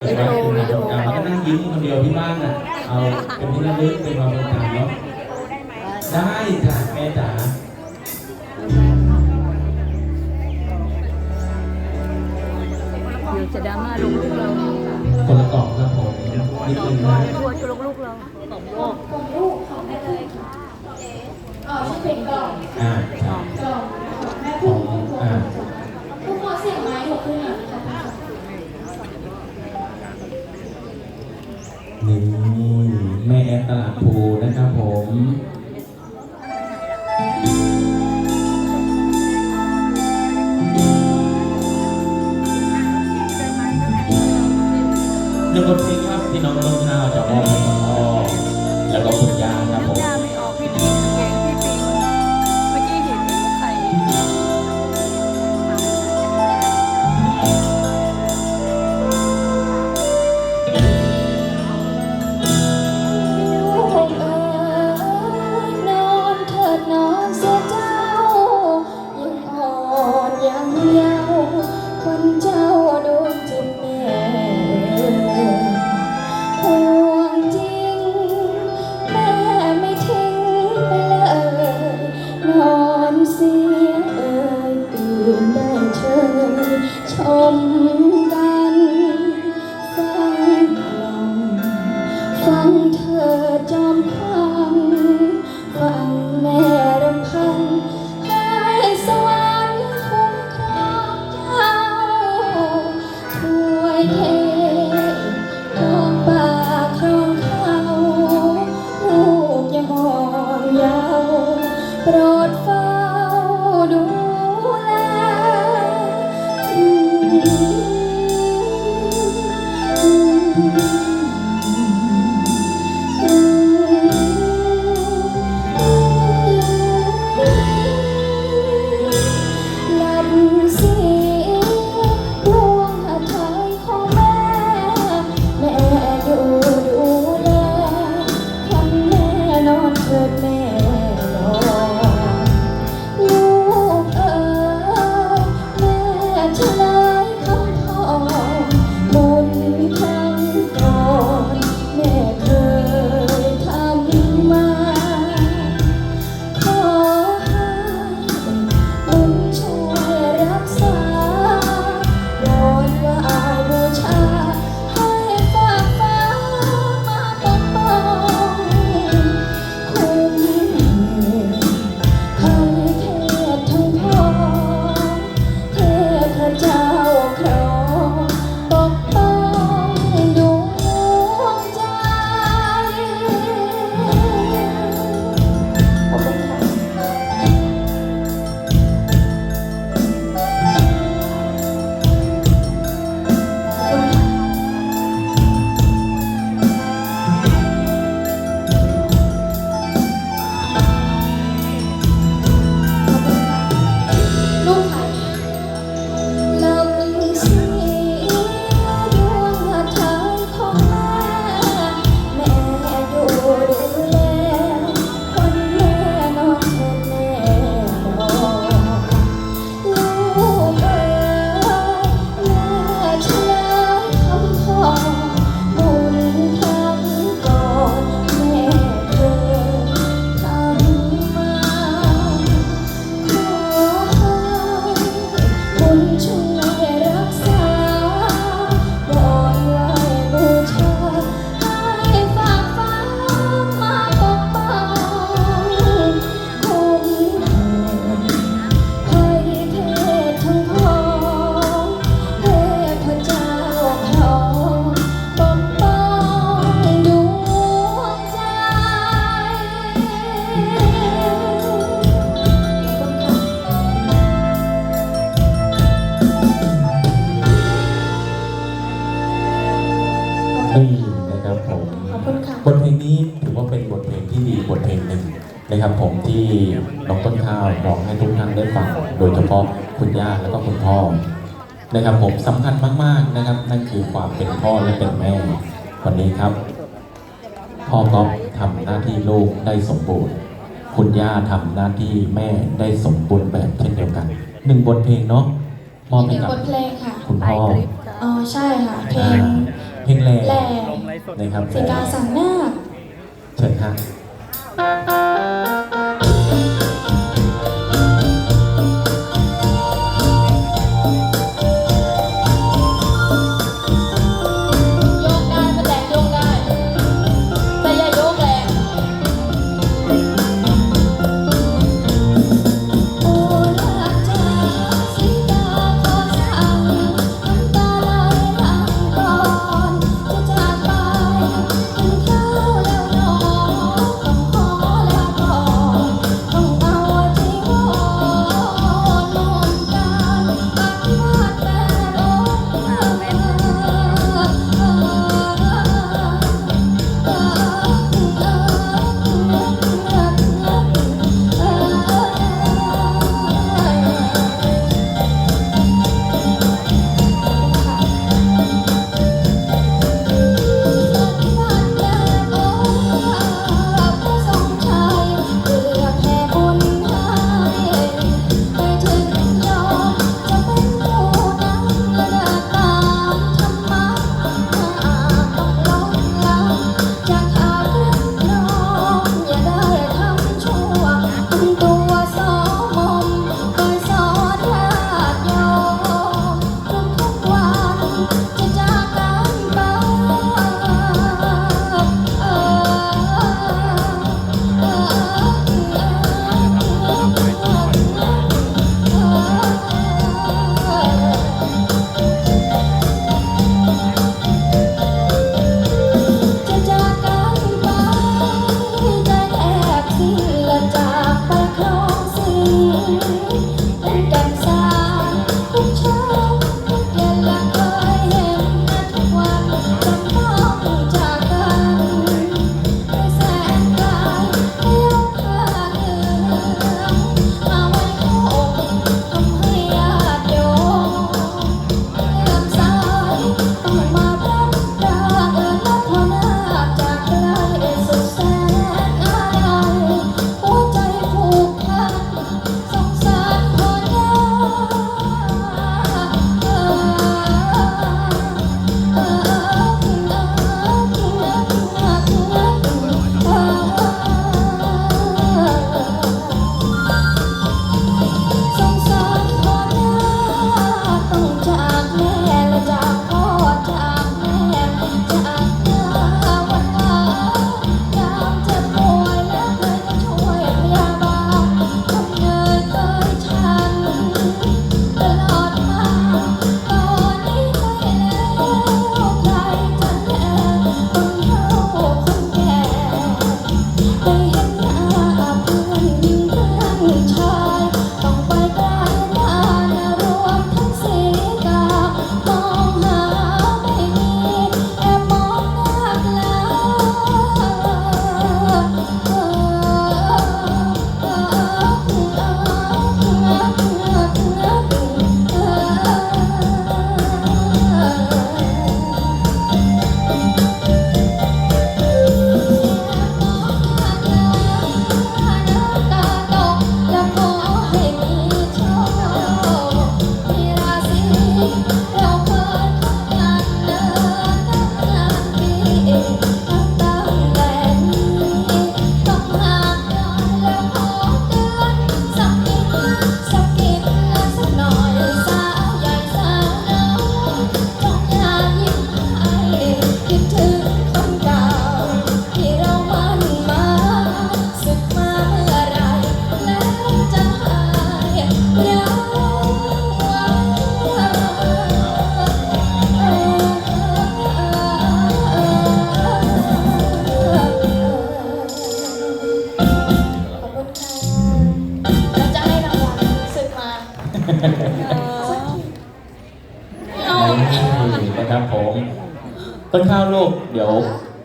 วิดีโอวิดีโออ่ามันก็นั่งยิ้มคนเดียวที่บ้านอะ เอาเป็นที่ระลึกเป็นความทรงจำเนาะได้จ้ะแม่จ๋าเดี๋ยวจะดราม่าลงลูกเราคนละกล่องครับผมนิดนึงนะทัวร์จะลงลูกเราอ๋อชื่อเพลงกล่องอ่าใช่กล่อง ที่น้องต้นข้าวบอกให้ทุกท่านได้ฟัง โดยเฉพาะคุณย่าและก็คุณพ่อนะครับผมสำคัญมากๆนะครับ นั่นคือความเป็นพ่อและเป็นแม่วันนี้ครับ พ่อก็ทำหน้าที่ลูกได้สมบูรณ์ คุณย่าทำหน้าที่แม่ได้สมบูรณ์แบบเช่นเดียวกันหนึ่งบทเพลงเนาะมอบให้กับค,คุณพ่ออ๋อใช่ค่ะเพลงเพลงแหล่นะครับสิกาสังนาเชิญรับ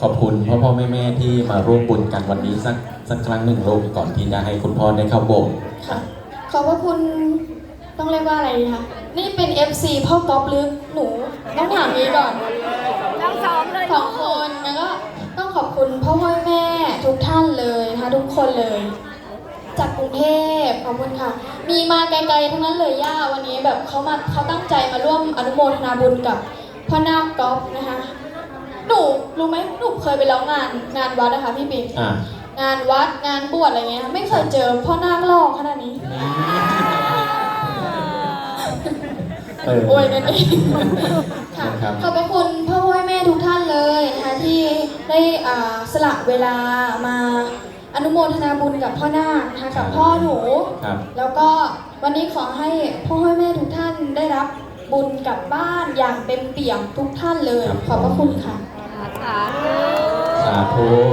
ขอบคุณพ่อพ่อแม่แม่ที่มาร่วมบุญกันวันนี้สักสักครั้งหนึ่งโลกก่อนที่จะให้คุณพ่อได้เข้าโบสถ์ค่ะขอบพระคุณต้องเรียกว่าอะไรคะนี่เป็น FC พ่อก๊อฟหรือหนู ต้องถามนี้ก่อนทั้งสองเลยสองคนแล้วก็ต้องขอบคุณพ่อพ่อแม่ทุกท่านเลยนะคะทุกคนเลย จากกรุงเทพขอบคุณค่ะ มีมาไกลๆทั้งนั้นเลยย่าวันนี้แบบเขามาเขาตั้งใจมาร่วมอนุโมทนาบุญกับพ่อหน้าคก๊อฟนะคะ หนูรู้ไหมหนูเคยไปร้องงานงานวัดนะคะพี่ปิงอะงานวัดงานบวชอะไรเงี้ยไม่เคยเจอพ่อนาคหล่อขนาดนี้เออ โอ้ยนั่นเองค่ะนะครับ ขอบพระคุณพ่อพ่อแม่ทุกท่านเลยนะคะที่ได้อ่าสละเวลามาอนุโมทนาบุญกับพ่อนาคนะคะกับพ่อหนู ครับ แล้วก็วันนี้ขอให้พ่อแม่ทุกท่านได้รับบุญกลับบ้านอย่างเต็มเปี่ยมทุกท่านเลยขอบพระคุณค่ะ สาธุ สาธุ